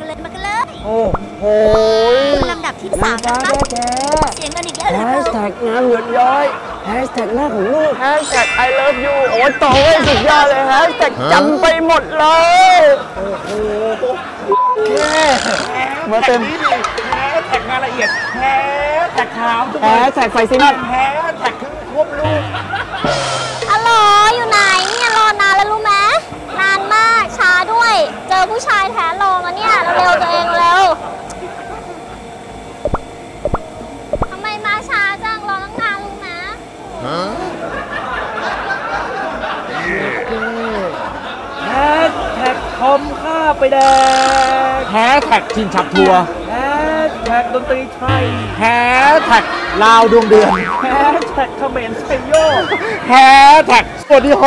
มากันเลยมากันเลยโอ้โหลำดับที่สามนะคะแท้เสียงกันอีกแล้วแฮนะชแท็กน้ำหยดย้อยแฮชแท็กหน้าของลูกแฮชแท็ก I love you โอ้ยต่อไว้สุดยอดเลยแฮชแท็กจำไปหมดเลยโอ้โหแค่มาเต็มแฮชแท็กงานละเอียดแฮชแท็กขาวทุกแฮชแท็กไฟซิงแฮชแท็ก อผู้ชายแท้รอมาเนี่ยเร็วๆตัวเองเร็วทำไมมาช้าจังรอตั้งนานรู้ไหมแฮชแท็กคอมฆ่าไปแดงแฮชแท็กชินฉับทัวร์แฮชแท็กดนตรีไทยแฮชแท็กลาวดวงเดือนแฮชแท็กเขมรไซโยแฮชแท็กสวัสดีโฮ